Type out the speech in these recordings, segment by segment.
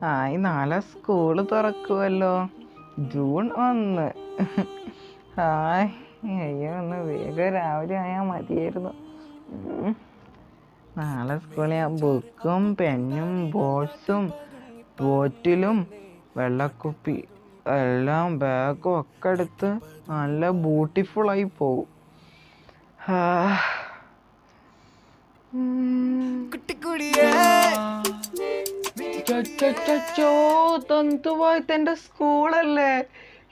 ആ ഈ നാളെ സ്കൂൾ തുറക്കുമല്ലോ ജൂൺ ഒന്ന്. ഹായ് അയ്യോ ഒന്ന് വേഗം രാവിലെ ആയാൽ മതിയായിരുന്നു. നാളെ സ്കൂളിൽ ഞാൻ ബുക്കും പെന്നും ബോൾസും ബോറ്റിലും വെള്ളക്കുപ്പി എല്ലാം ബാഗും ഒക്കെ എടുത്ത് നല്ല ബ്യൂട്ടിഫുൾ ആയി പോകും ഹാ. എന്റെ സ്കൂളല്ലേ?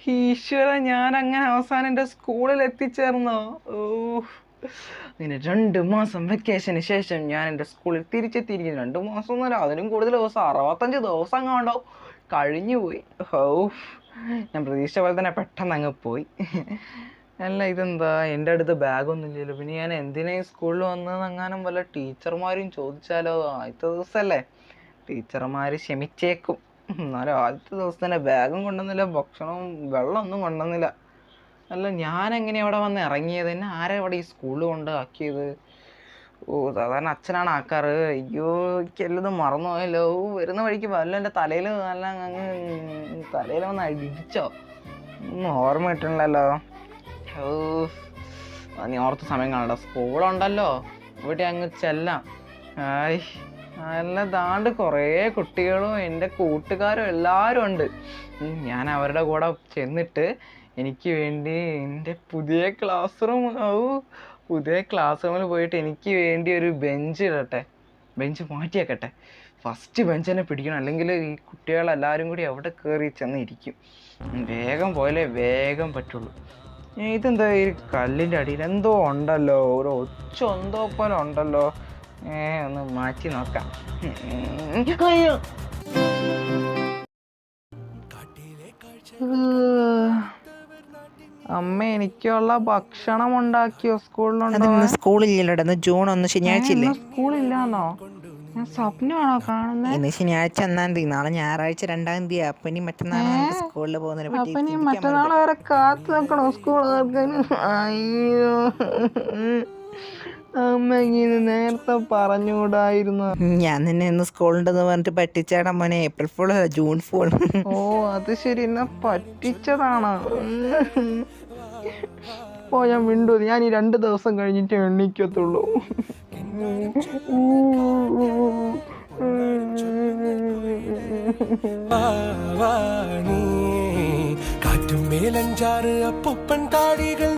ഈശ്വര ഞാൻ അങ്ങനെ അവസാനം എന്റെ സ്കൂളിൽ എത്തിച്ചേർന്നോ? ഓ അങ്ങനെ രണ്ട് മാസം വെക്കേഷന് ശേഷം ഞാൻ എന്റെ സ്കൂളിൽ തിരിച്ചെത്തിയിരിക്കുന്നു. രണ്ട് മാസം ഒന്നുമല്ല അതിനും കൂടുതൽ ദിവസം അറുപത്തഞ്ച് ദിവസം കണ്ടോ. കഴിഞ്ഞു പോയി. ഓ ഞാൻ പ്രതീക്ഷിച്ച പോലെ തന്നെ പെട്ടെന്ന് അങ്ങ് പോയി. അല്ല ഇതെന്താ? എന്റെ അടുത്ത് ബാഗൊന്നും ഇല്ലല്ലോ. പിന്നെ ഞാൻ എന്തിനാ സ്കൂളിൽ വന്നതെന്ന് എങ്ങാനും വല്ല ടീച്ചർമാരും ചോദിച്ചാലോ? ആദ്യത്തെ ദിവസമല്ലേ ടീച്ചർമാർ ക്ഷമിച്ചേക്കും എന്നാലും ആദ്യത്തെ ദിവസം തന്നെ ബാഗും കൊണ്ടുവന്നില്ല ഭക്ഷണവും വെള്ളമൊന്നും കൊണ്ടുവന്നില്ല. അല്ല ഞാൻ എങ്ങനെയാ അവിടെ വന്ന് ഇറങ്ങിയത്? എന്നെ ആരാ ഇവിടെ ഈ സ്കൂളിൽ കൊണ്ട് ആക്കിയത്? ഓ സാധാരണ അച്ഛനാണ് ആക്കാറ്. അയ്യോ എനിക്ക് എല്ലതും മറന്നുപോയല്ലോ ഓ വരുന്ന വഴിക്ക് വല്ല എന്റെ തലയിൽ നല്ല അങ്ങ് തലയിൽ വന്ന് ഇടിച്ചോ ഒന്നും ഓർമ്മ കിട്ടണില്ലല്ലോ. ഓ നീ ഓർത്ത സമയം കാണണ്ട സ്കൂളുണ്ടല്ലോ. ഇവിടെ അങ്ങ് ചെല്ലാം. ആയ് നല്ല ദാണ്ട് കുറേ കുട്ടികളും എന്റെ കൂട്ടുകാരും എല്ലാവരും ഉണ്ട്. ഞാൻ അവരുടെ കൂടെ ചെന്നിട്ട് എനിക്ക് വേണ്ടി എന്റെ പുതിയ ക്ലാസ് റൂം ഓ പുതിയ ക്ലാസ് റൂമിൽ പോയിട്ട് എനിക്ക് വേണ്ടി ഒരു ബെഞ്ച് ഇടട്ടെ. ബെഞ്ച് മാറ്റിയേക്കട്ടെ. ഫസ്റ്റ് ബെഞ്ച് തന്നെ പിടിക്കണം. അല്ലെങ്കിൽ ഈ കുട്ടികളെല്ലാവരും കൂടി അവിടെ കയറി ചെന്ന് ഇരിക്കും. വേഗം പോയാലേ വേഗം പറ്റുള്ളൂ. ഇതെന്താ ഈ കല്ലിന്റെ അടിയിൽ എന്തോ ഉണ്ടല്ലോ? ഒരു ഒച്ച എന്തോ പോലെ ഉണ്ടല്ലോ. ഏ ഒന്ന് മാറ്റി നോക്കാം. അയ്യോ. അമ്മ എനിക്കുള്ള ഭക്ഷണം ഉണ്ടാക്കിയോ സ്കൂളിലുണ്ടോ സ്കൂളില്ലല്ലോ ജൂൺ ഒന്ന് ശനിയാഴ്ച ഇല്ലേ സ്കൂളില്ലാന്നോ? ഞാൻ സ്വപ്നമാണോ കാണുന്നത് ഇന്ന് ശനിയാഴ്ച ഒന്നാം തീയതി. നാളെ ഞായറാഴ്ച രണ്ടാം തീയതി അപ്പനി മറ്റന്നാളെ മറ്റന്നാൾ സ്കൂളിൽ പോകുന്നതിനെ പറ്റി അപ്പൊ നീ മറ്റന്നാൾ വരെ കാത്തു നിൽക്കണോ സ്കൂൾ അയ്യോ. അമ്മ ഇങ്ങനെ നേരത്തെ പറഞ്ഞുകൂടായിരുന്നു. ഞാൻ നിന്നെ ഇന്ന് സ്കൂളുണ്ടെന്ന് പറഞ്ഞിട്ട് പറ്റിച്ചാടാ മോനെ. ഏപ്രിൽ ഫുൾ ജൂൺ ഫോൾ ഓ അത് ശരി. എന്നെ പറ്റിച്ചതാണ്. ഓ ഞാൻ മിണ്ടു ഞാൻ ഈ രണ്ട് ദിവസം കഴിഞ്ഞിട്ട് എണ്ണിക്കത്തുള്ളൂ വാണി കാറ്റും മേലഞ്ചാറ് അപ്പൊപ്പൻ താടികൾ